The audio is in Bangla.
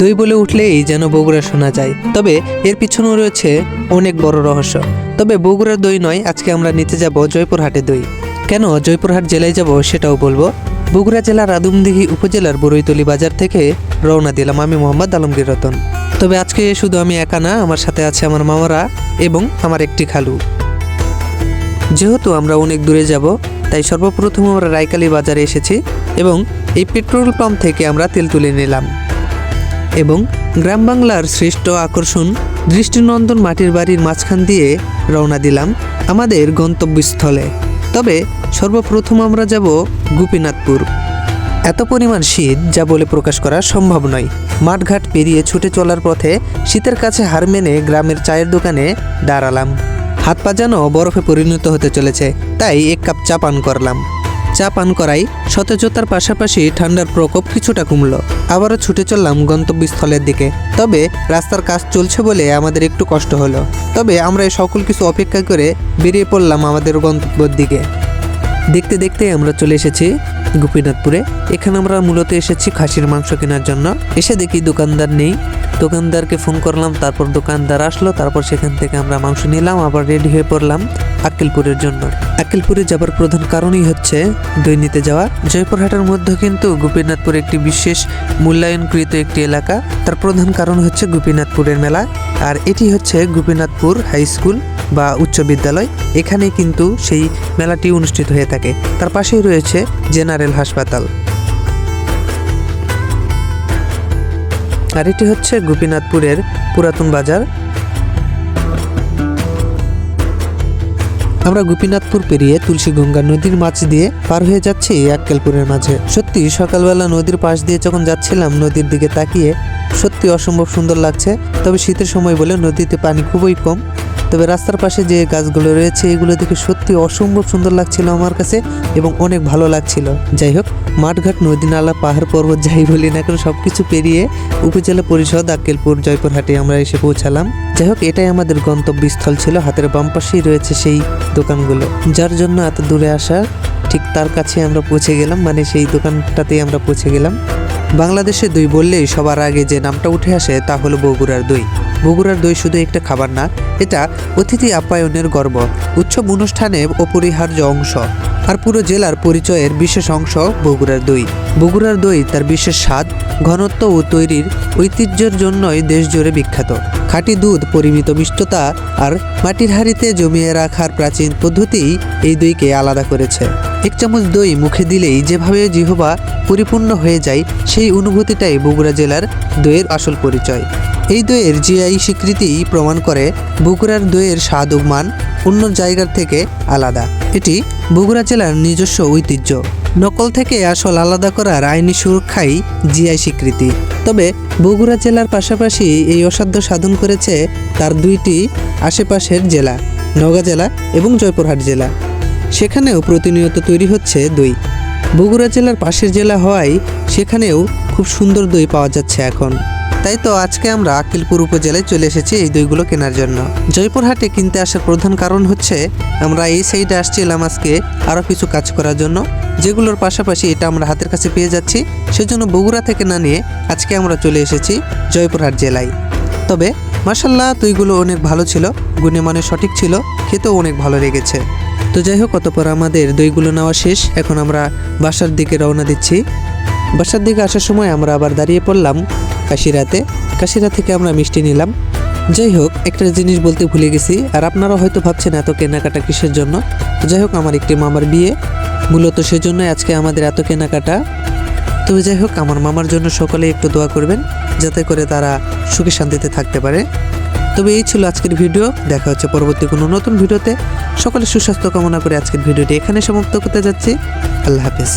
দই বলে উঠলেই যেন বগুড়া শোনা যায়। তবে এর পিছনেও রয়েছে অনেক বড় রহস্য। তবে বগুড়ার দই নয়, আজকে আমরা নিতে যাব জয়পুরহাটে দই। কেন জয়পুরহাট জেলায় যাব সেটাও বলব? বগুড়া জেলার আদমদিঘি উপজেলার বরৈতলি বাজার থেকে রওনা দিলাম আমি মোহাম্মদ আলমগীর রতন। তবে আজকে শুধু আমি একা না, আমার সাথে আছে আমার মামারা এবং আমার একটি খালু। যেহেতু আমরা অনেক দূরে যাব, তাই সর্বপ্রথম আমরা রায়কালী বাজারে এসেছি এবং এই পেট্রোল পাম্প থেকে আমরা তেল তুলে নিলাম। এবং গ্রাম বাংলার শ্রেষ্ঠ আকর্ষণ দৃষ্টিনন্দন মাটির বাড়ির মাঝখান দিয়ে রওনা দিলাম আমাদের গন্তব্যস্থলে। তবে সর্বপ্রথম আমরা যাব গোপীনাথপুর। এত পরিমাণ শীত যা বলে প্রকাশ করা সম্ভব নয়। মাঠঘাট পেরিয়ে ছুটে চলার পথে শীতের কাছে হার মেনে গ্রামের চায়ের দোকানে দাঁড়ালাম। হাত পা যেন বরফে পরিণত হতে চলেছে, তাই এক কাপ চা পান করলাম। চা পান করাই সতেজতার পাশাপাশি ঠান্ডার প্রকোপ কিছুটা কমল। আবারও ছুটে চললাম গন্তব্যস্থলের দিকে। তবে রাস্তার কাজ চলছে বলে আমাদের একটু কষ্ট হলো। তবে আমরা এই সকল কিছু অপেক্ষা করে বেরিয়ে পড়লাম আমাদের গন্তব্যের দিকে। দেখতে দেখতে আমরা চলে এসেছি গোপীনাথপুরে। এখানে আমরা মূলত এসেছি খাসির মাংস কেনার জন্য। এসে দেখি দোকানদার নেই। দোকানদারকে ফোন করলাম, তারপর দোকানদার আসলো, তারপর সেখান থেকে আমরা মাংস নিলাম, আবার রেডি হয়ে পড়লাম আক্কেলপুরের জন্য। আক্কেলপুরে যাবার প্রধান কারণই হচ্ছে দই নিতে যাওয়া। জয়পুরহাটের মধ্যে কিন্তু গোপীনাথপুর একটি বিশেষ মূল্যায়নকৃত একটি এলাকা। তার প্রধান কারণ হচ্ছে গোপীনাথপুরের মেলা। আর এটি হচ্ছে গোপীনাথপুর হাই স্কুল। বা উচ্চ বিদ্যালয় এখানে কিন্তু সেই মেলাটি অনুষ্ঠিত হয়ে থাকে। তার পাশেই রয়েছে জেনারেল হাসপাতাল। আর এটি হচ্ছে গোপীনাথপুরের পুরাতন বাজার। আমরা গোপীনাথপুর পেরিয়ে তুলসী গঙ্গা নদীর মাছ দিয়ে পার হয়ে যাচ্ছি আক্কেলপুরের মাঝে। সত্যি, সকালবেলা নদীর পাশ দিয়ে যখন যাচ্ছিলাম, নদীর দিকে তাকিয়ে সত্যি অসম্ভব সুন্দর লাগছে। তবে শীতের সময় বলে নদীতে পানি খুবই কম। তবে রাস্তার পাশে যে গাছগুলো রয়েছে, এগুলো দেখে সত্যি অসম্ভব সুন্দর লাগছিল আমার কাছে এবং অনেক ভালো লাগছিল। যাই হোক, মাঠঘাট নদী নালা পাহাড় পর্বত, যাই বলি না কেন সব কিছু পেরিয়ে উপজেলা পরিষদ, আক্কেলপুর, জয়পুরহাটে আমরা এসে পৌঁছালাম। যাই হোক, এটাই আমাদের গন্তব্যস্থল ছিল, হাতের বাম পাশেই রয়েছে সেই দোকানগুলো। যার জন্য এত দূরে আসা, ঠিক তার কাছে আমরা পৌঁছে গেলাম মানে সেই দোকানটাতেই আমরা পৌঁছে গেলাম। বাংলাদেশে দই বললেই সবার আগে যে নামটা উঠে আসে তা হলো বগুড়ার দই। বগুড়ার দই শুধু একটা খাবার না, এটা অতিথি আপ্যায়নের গর্ব। উৎসব অনুষ্ঠানে অপরিহার্য অংশ, আর পুরো জেলার পরিচয়ের বিশেষ অংশ বগুড়ার দই। বগুড়ার দই তার বিশেষ স্বাদ, ঘনত্ব ও তৈরির ঐতিহ্যের জন্যই দেশ জুড়ে বিখ্যাত। খাঁটি দুধ, পরিমিত মিষ্টতা আর মাটির হাঁড়িতে জমিয়ে রাখার প্রাচীন পদ্ধতিই এই দইকে আলাদা করেছে। এক চামচ দই মুখে দিলেই যেভাবে জিহবা পরিপূর্ণ হয়ে যায়, সেই অনুভূতিটাই বগুড়া জেলার দইয়ের আসল পরিচয়। এই দইয়ের জিআই স্বীকৃতি প্রমাণ করে বগুড়ার দইয়ের স্বাদ ও মান অন্য জায়গার থেকে আলাদা। এটি বগুড়া জেলার নিজস্ব ঐতিহ্য। নকল থেকে আসল আলাদা করার আইনি সুরক্ষাই জিআই স্বীকৃতি। তবে বগুড়া জেলার পাশাপাশি এই অসাধ্য সাধন করেছে তার দুইটি আশেপাশের জেলা, নওগাঁ জেলা এবং জয়পুরহাট জেলা। সেখানেও প্রতিনিয়ত তৈরি হচ্ছে দই। বগুড়া জেলার পাশের জেলা হওয়ায় সেখানেও খুব সুন্দর দই পাওয়া যাচ্ছে এখন। তাই তো আজকে আমরা আকিলপুর উপজেলায় চলে এসেছি এই দইগুলো কেনার জন্য। জয়পুরহাটে কিনতে আসার প্রধান কারণ হচ্ছে, আমরা এই সাইডে আসছিলাম আজকে আরও কিছু কাজ করার জন্য। যেগুলোর পাশাপাশি এটা আমরা হাতের কাছে পেয়ে যাচ্ছি। সেজন্য বগুড়া থেকে না নিয়ে আজকে আমরা চলে এসেছি জয়পুরহাট জেলায়। তবে মাসাল্লাহ দইগুলো অনেক ভালো ছিল, গুণে মানে সঠিক ছিল, খেতেও অনেক ভালো লেগেছে। তো যাই হোক, অতপর আমাদের দইগুলো নেওয়া শেষ। এখন আমরা বাসার দিকে রওনা দিচ্ছি। বাসার দিকে আসার সময় আমরা আবার দাঁড়িয়ে পড়লাম। কাশিরাতে কাশিরা থেকে আমরা মিষ্টি নিলাম। যাই হোক, একটা জিনিস বলতে ভুলে গেছি, আর আপনারা হয়তো ভাবছেন এত কেনাকাটা কিসের জন্য? যাই হোক, আমার একটি মামার বিয়ে। মূলত সেজন্যই আজকে আমাদের এত কেনাকাটা। তবে যাই হোক, আমার মামার জন্য সকলে একটু দোয়া করবেন, যাতে করে তারা সুখে শান্তিতে থাকতে পারে। তবে এই ছিল আজকের ভিডিও। দেখা হচ্ছে পরবর্তী কোনো নতুন ভিডিওতে। সকলে সুস্বাস্থ্য কামনা করে আজকের ভিডিওটি এখানে সমাপ্ত করতে যাচ্ছি। আল্লাহ হাফিজ।